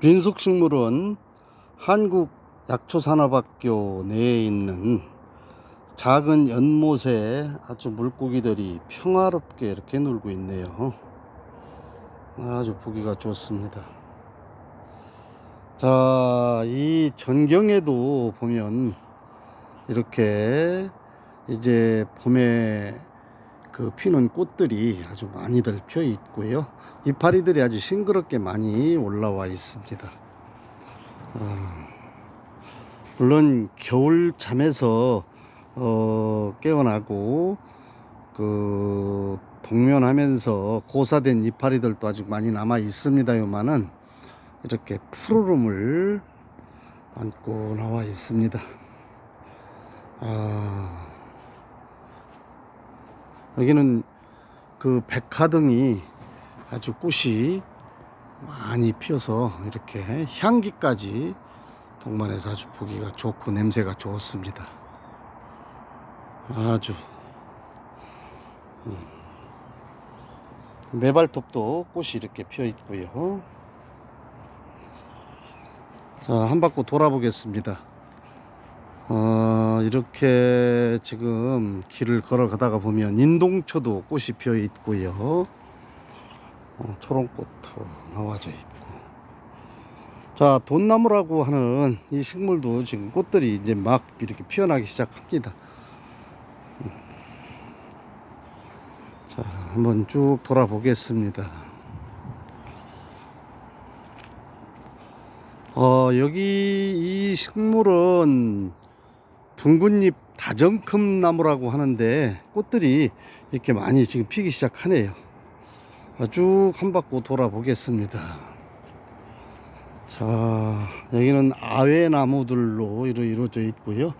민속식물은 한국 약초산업학교 내에 있는 작은 연못에 아주 물고기들이 평화롭게 이렇게 놀고 있네요. 아주 보기가 좋습니다. 자, 이 전경에도 보면 이렇게 이제 봄에 그 피는 꽃들이 아주 많이들 펴 있고요. 이파리들이 아주 싱그럽게 많이 올라와 있습니다. 어, 물론 겨울 잠에서 어, 깨어나고 그 동면하면서 고사된 이파리들도 아직 많이 남아 있습니다요만은 이렇게 푸르름을 안고 나와 있습니다. 아, 여기는 그 백화등이 아주 꽃이 많이 피어서 이렇게 향기까지 동반해서 아주 보기가 좋고 냄새가 좋습니다. 아주 음. 메발톱도 꽃이 이렇게 피어 있고요. 자, 한 바퀴 돌아보겠습니다. 어, 이렇게 지금 길을 걸어가다가 보면 인동초도 꽃이 피어 있고요. 어, 초롱꽃도 나와져 있고. 자, 돈나무라고 하는 이 식물도 지금 꽃들이 이제 막 이렇게 피어나기 시작합니다. 음. 자, 한번 쭉 돌아보겠습니다. 어, 여기 이 식물은 둥근잎 다정큼 나무라고 하는데 꽃들이 이렇게 많이 지금 피기 시작하네요. 쭉 한 바퀴 돌아보겠습니다. 자, 여기는 아외 나무들로 이루- 이루어져 있고요.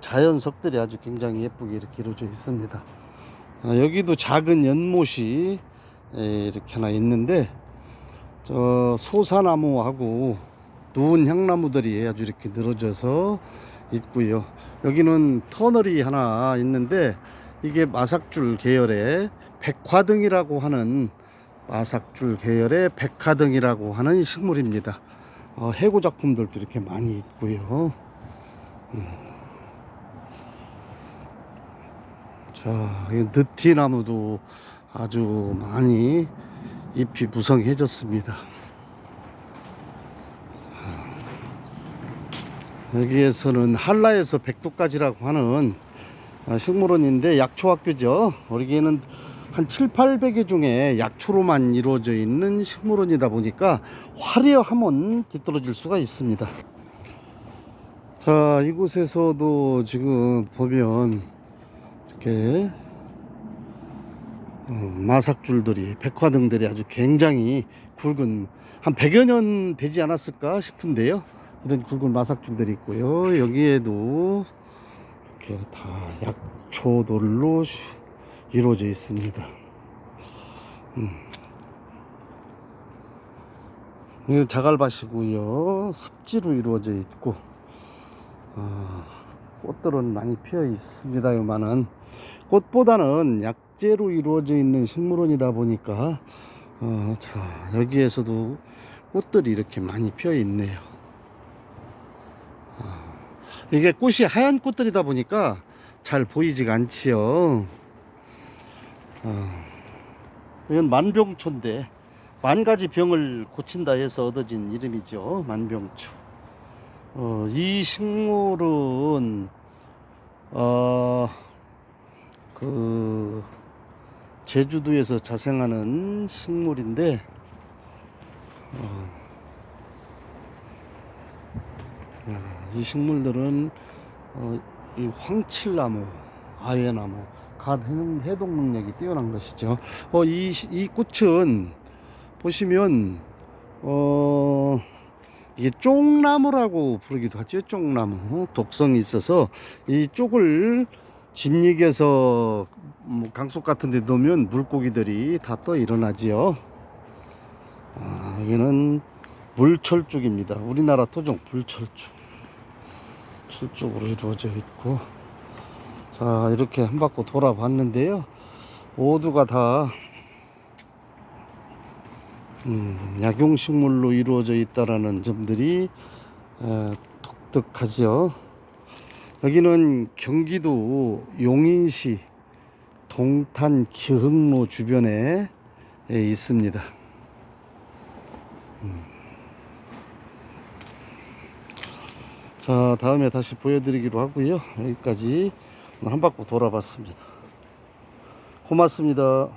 자연석들이 아주 굉장히 예쁘게 이렇게 이루어져 있습니다. 아, 여기도 작은 연못이 에, 이렇게 하나 있는데, 저 소사나무하고 누운 향나무들이 아주 이렇게 늘어져서 있고요. 여기는 터널이 하나 있는데 이게 마삭줄 계열의 백화등이라고 하는 마삭줄 계열의 백화등이라고 하는 식물입니다. 어, 해고 작품들도 이렇게 많이 있고요. 음. 자, 이 느티나무도 아주 많이 잎이 무성해졌습니다. 여기에서는 한라에서 백두까지라고 하는 아, 식물원인데 약초학교죠. 여기에는 한 7, 800개 중에 약초로만 이루어져 있는 식물원이다 보니까 화려하면 뒤떨어질 수가 있습니다. 자, 이곳에서도 지금 보면 이렇게 어, 마삭줄들이 백화등들이 아주 굉장히 굵은 한 100여 년 되지 않았을까 싶은데요. 이런 굵은 마삭줄들이 있고요. 여기에도 이렇게 다 약초돌로 시- 이루어져 있습니다. 음. 이건 자갈밭이고요. 습지로 이루어져 있고 아, 꽃들은 많이 피어 있습니다만은 꽃보다는 약재로 이루어져 있는 식물원이다 보니까 어, 자 여기에서도 꽃들이 이렇게 많이 피어 있네요. 이게 꽃이 하얀 꽃들이다 보니까 잘 보이지가 않지요. 어, 이건 만병초인데 만 가지 병을 고친다 해서 얻어진 이름이죠. 만병초. 어, 이 식물은 어, 그 제주도에서 자생하는 식물인데 어, 야, 이 식물들은 어, 이 황칠나무, 아예나무, 갓 해동, 능력이 뛰어난 것이죠. 어, 이, 시- 이 꽃은 보시면 어, 이게 쪽나무라고 부르기도 하죠. 쪽나무 독성이 있어서 이 쪽을 진익에서 뭐 강속 같은 데 놓으면 물고기들이 다 떠 일어나지요. 아, 여기는 물철쭉입니다. 우리나라 토종 불철쭉. 철쭉으로 이루어져 있고. 자, 이렇게 한 바퀴 돌아봤는데요. 모두가 다 음, 약용식물로 이루어져 있다라는 점들이 어, 독특하죠. 여기는 경기도 용인시 동탄 기흥로 주변에 예, 있습니다. 음. 자, 다음에 다시 보여드리기로 하고요. 여기까지 한 바퀴 돌아봤습니다. 고맙습니다.